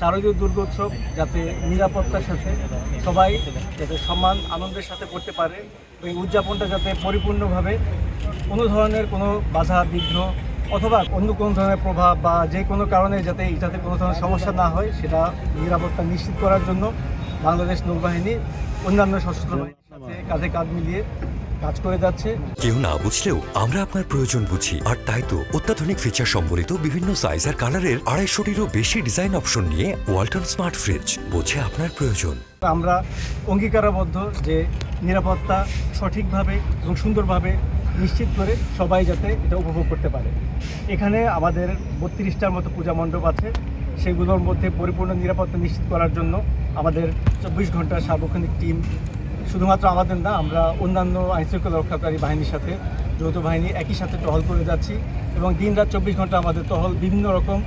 শারদীয় দুর্গোৎসব যাতে নিরাপত্তার সাথে সবাই যাতে সম্মান আনন্দের সাথে করতে পারে এই উদযাপনটা যাতে পরিপূর্ণভাবে কোনো ধরনের কোনো বাধা, বিঘ্ন অথবা অন্য কোনো ধরনের প্রভাব বা যে কোনো কারণে যাতে যাতে কোনো ধরনের সমস্যা না হয়, সেটা নিরাপত্তা নিশ্চিত করার জন্য বাংলাদেশ নৌবাহিনী অন্যান্য সশস্ত্র বাহিনীর সাথে কাঁধে কাঁধ মিলিয়ে কাজ করে যাচ্ছে। কেউ না বুঝলেও আমরা আপনার প্রয়োজন বুঝি। আর তাই তো অত্যাধুনিক ফিচার সম্বলিত বিভিন্ন সাইজ আর কালারের আড়াইশোটিরও বেশি ডিজাইন অপশন নিয়ে ওয়ালটন স্মার্ট ফ্রিজ বোঝে আপনার প্রয়োজন। আমরা অঙ্গীকারাবদ্ধ যে নিরাপত্তা সঠিকভাবে এবং সুন্দরভাবে নিশ্চিত করে সবাই যাতে এটা উপভোগ করতে পারে। এখানে আমাদের বত্রিশটার মতো পূজা মণ্ডপ আছে। সেগুলোর মধ্যে পরিপূর্ণ নিরাপত্তা নিশ্চিত করার জন্য আমাদের চব্বিশ ঘণ্টার সার্বক্ষণিক টিম শুধুমাত্র আমাদের না, আমরা অন্যান্য আইনশৃঙ্খলা রক্ষাকারী বাহিনীর সাথে, যৌথ বাহিনী একই সাথে টহল করে যাচ্ছি এবং দিন রাত চব্বিশ ঘণ্টা আমাদের টহল বিভিন্ন রকম,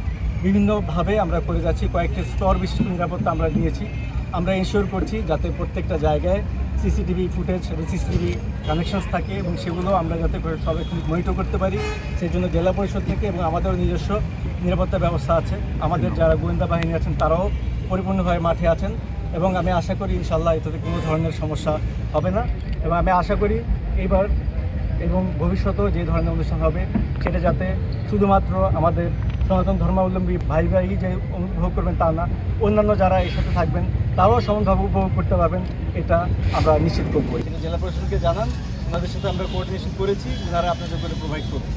বিভিন্নভাবে আমরা করে যাচ্ছি। কয়েকটি স্তর বিশিষ্ট নিরাপত্তা আমরা নিয়েছি আমরা ইনশিওর করছি যাতে প্রত্যেকটা জায়গায় সিসিটিভি ফুটেজ সিসিটিভি কানেকশনস থাকে এবং সেগুলো আমরা যাতে করে সবাই মনিটর করতে পারি। সেই জন্য জেলা পরিষদ থেকে এবং আমাদেরও নিজস্ব নিরাপত্তা ব্যবস্থা আছে। আমাদের যারা গোয়েন্দা বাহিনী আছেন, তারাও পরিপূর্ণভাবে মাঠে আছেন। এবং আমি আশা করি ইনশাল্লাহ এটাতে কোনো ধরনের সমস্যা হবে না। এবং আমি আশা করি এইবার এবং ভবিষ্যতেও যে ধরনের অনুষ্ঠান হবে, সেটা যাতে শুধুমাত্র আমাদের সনাতন ধর্মাবলম্বী ভাই ভাই যে অনুভব করবেন তা না, অন্যান্য যারা এর সাথে থাকবেন, তারাও সমানভাবে উপভোগ করতে পারবেন, এটা আমরা নিশ্চিত করব। জেলা প্রশাসনকে জানান, ওনাদের সাথে আমরা কোঅর্ডিনেশন করেছি, ওনারা আপনাদের করে প্রোভাইড করবেন